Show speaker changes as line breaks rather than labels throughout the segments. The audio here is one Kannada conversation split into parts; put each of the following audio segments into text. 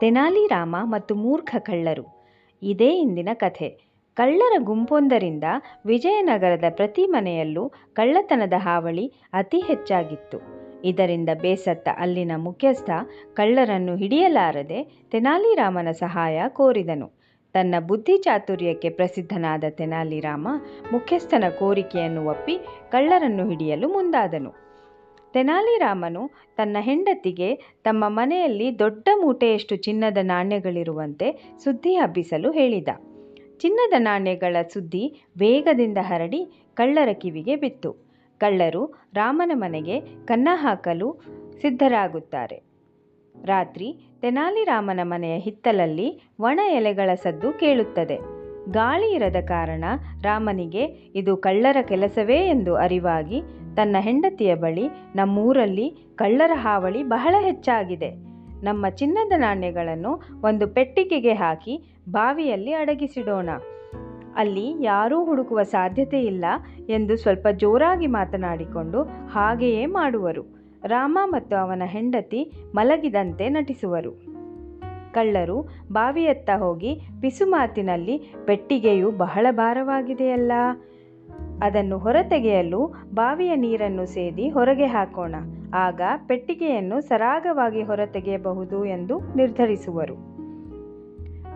ತೆನಾಲಿ ರಾಮ ಮತ್ತು ಮೂರ್ಖ ಕಳ್ಳರು. ಇದೇ ಇಂದಿನ ಕಥೆ. ಕಳ್ಳರ ಗುಂಪೊಂದರಿಂದ ವಿಜಯನಗರದ ಪ್ರತಿ ಮನೆಯಲ್ಲೂ ಕಳ್ಳತನದ ಹಾವಳಿ ಅತಿ ಹೆಚ್ಚಾಗಿತ್ತು. ಇದರಿಂದ ಬೇಸತ್ತ ಅಲ್ಲಿನ ಮುಖ್ಯಸ್ಥ ಕಳ್ಳರನ್ನು ಹಿಡಿಯಲಾರದೆ ತೆನಾಲಿರಾಮನ ಸಹಾಯ ಕೋರಿದನು. ತನ್ನ ಬುದ್ಧಿ ಚಾತುರ್ಯಕ್ಕೆ ಪ್ರಸಿದ್ಧನಾದ ತೆನಾಲಿರಾಮ ಮುಖ್ಯಸ್ಥನ ಕೋರಿಕೆಯನ್ನು ಒಪ್ಪಿ ಕಳ್ಳರನ್ನು ಹಿಡಿಯಲು ಮುಂದಾದನು. ತೆನಾಲಿರಾಮನು ತನ್ನ ಹೆಂಡತಿಗೆ ತಮ್ಮ ಮನೆಯಲ್ಲಿ ದೊಡ್ಡ ಮೂಟೆಯಷ್ಟು ಚಿನ್ನದ ನಾಣ್ಯಗಳಿರುವಂತೆ ಸುದ್ದಿ ಹಬ್ಬಿಸಲು ಹೇಳಿದ. ಚಿನ್ನದ ನಾಣ್ಯಗಳ ಸುದ್ದಿ ವೇಗದಿಂದ ಹರಡಿ ಕಳ್ಳರ ಕಿವಿಗೆ ಬಿತ್ತು. ಕಳ್ಳರು ರಾಮನ ಮನೆಗೆ ಕನ್ನ ಹಾಕಲು ಸಿದ್ಧರಾಗುತ್ತಾರೆ. ರಾತ್ರಿ ತೆನಾಲಿರಾಮನ ಮನೆಯ ಹಿತ್ತಲಲ್ಲಿ ಒಣ ಎಲೆಗಳ ಸದ್ದು ಕೇಳುತ್ತದೆ. ಗಾಳಿ ಇರದ ಕಾರಣ ರಾಮನಿಗೆ ಇದು ಕಳ್ಳರ ಕೆಲಸವೇ ಎಂದು ಅರಿವಾಗಿ ತನ್ನ ಹೆಂಡತಿಯ ಬಳಿ ನಮ್ಮೂರಲ್ಲಿ ಕಳ್ಳರ ಹಾವಳಿ ಬಹಳ ಹೆಚ್ಚಾಗಿದೆ. ನಮ್ಮ ಚಿನ್ನದ ನಾಣ್ಯಗಳನ್ನು ಒಂದು ಪೆಟ್ಟಿಗೆಗೆ ಹಾಕಿ ಬಾವಿಯಲ್ಲಿ ಅಡಗಿಸಿಡೋಣ. ಅಲ್ಲಿ ಯಾರೂ ಹುಡುಕುವ ಸಾಧ್ಯತೆ ಇಲ್ಲ ಎಂದು ಸ್ವಲ್ಪ ಜೋರಾಗಿ ಮಾತನಾಡಿಕೊಂಡು ಹಾಗೆಯೇ ಮಾಡುವರು. ರಾಮ ಮತ್ತು ಅವನ ಹೆಂಡತಿ ಮಲಗಿದಂತೆ ನಟಿಸುವರು. ಕಳ್ಳರು ಬಾವಿಯತ್ತ ಹೋಗಿ ಪಿಸುಮಾತಿನಲ್ಲಿ ಪೆಟ್ಟಿಗೆಯು ಬಹಳ ಭಾರವಾಗಿದೆಯಲ್ಲ? ಅದನ್ನು ಹೊರತೆಗೆಯಲು ಬಾವಿಯ ನೀರನ್ನು ಸೇದಿ ಹೊರಗೆ ಹಾಕೋಣ. ಆಗ ಪೆಟ್ಟಿಗೆಯನ್ನು ಸರಾಗವಾಗಿ ಹೊರತೆಗೆಯಬಹುದು ಎಂದು ನಿರ್ಧರಿಸುವರು.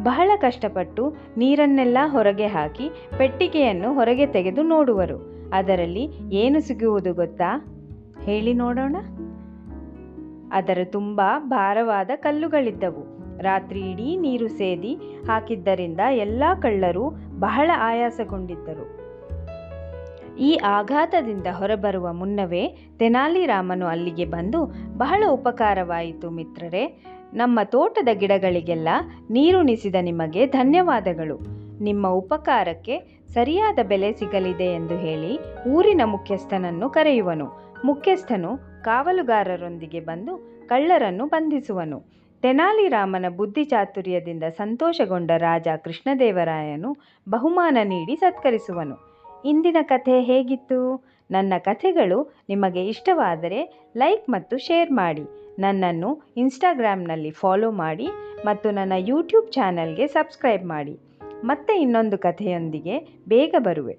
ಬಹಳ ಕಷ್ಟಪಟ್ಟು ನೀರನ್ನೆಲ್ಲ ಹೊರಗೆ ಹಾಕಿ ಪೆಟ್ಟಿಗೆಯನ್ನು ಹೊರಗೆ ತೆಗೆದು ನೋಡುವರು. ಅದರಲ್ಲಿ ಏನು ಸಿಗುವುದು ಗೊತ್ತಾ? ಹೇಳಿ ನೋಡೋಣ. ಅದರ ತುಂಬ ಭಾರವಾದ ಕಲ್ಲುಗಳಿದ್ದವು. ರಾತ್ರಿ ಇಡೀ ನೀರು ಸೇದಿ ಹಾಕಿದ್ದರಿಂದ ಎಲ್ಲ ಕಳ್ಳರು ಬಹಳ ಆಯಾಸಗೊಂಡಿದ್ದರು. ಈ ಆಘಾತದಿಂದ ಹೊರಬರುವ ಮುನ್ನವೇ ತೆನಾಲಿರಾಮನು ಅಲ್ಲಿಗೆ ಬಂದು, ಬಹಳ ಉಪಕಾರವಾಯಿತು ಮಿತ್ರರೇ, ನಮ್ಮ ತೋಟದ ಗಿಡಗಳಿಗೆಲ್ಲ ನೀರುಣಿಸಿದ ನಿಮಗೆ ಧನ್ಯವಾದಗಳು. ನಿಮ್ಮ ಉಪಕಾರಕ್ಕೆ ಸರಿಯಾದ ಬೆಲೆ ಸಿಗಲಿದೆ ಎಂದು ಹೇಳಿ ಊರಿನ ಮುಖ್ಯಸ್ಥನನ್ನು ಕರೆಯುವನು. ಮುಖ್ಯಸ್ಥನು ಕಾವಲುಗಾರರೊಂದಿಗೆ ಬಂದು ಕಳ್ಳರನ್ನು ಬಂಧಿಸುವನು. ತೆನಾಲಿರಾಮನ ಬುದ್ಧಿ ಚಾತುರ್ಯದಿಂದ ಸಂತೋಷಗೊಂಡ ರಾಜ ಕೃಷ್ಣದೇವರಾಯನು ಬಹುಮಾನ ನೀಡಿ ಸತ್ಕರಿಸುವನು. ಇಂದಿನ ಕಥೆ ಹೇಗಿತ್ತು? ನನ್ನ ಕಥೆಗಳು ನಿಮಗೆ ಇಷ್ಟವಾದರೆ ಲೈಕ್ ಮತ್ತು ಶೇರ್ ಮಾಡಿ. ನನ್ನನ್ನು ಇನ್ಸ್ಟಾಗ್ರಾಮ್ನಲ್ಲಿ ಫಾಲೋ ಮಾಡಿ ಮತ್ತು ನನ್ನ ಯೂಟ್ಯೂಬ್ ಚಾನಲ್ಗೆ ಸಬ್ಸ್ಕ್ರೈಬ್ ಮಾಡಿ. ಮತ್ತೆ ಇನ್ನೊಂದು ಕಥೆಯೊಂದಿಗೆ ಬೇಗ ಬರುವೆ.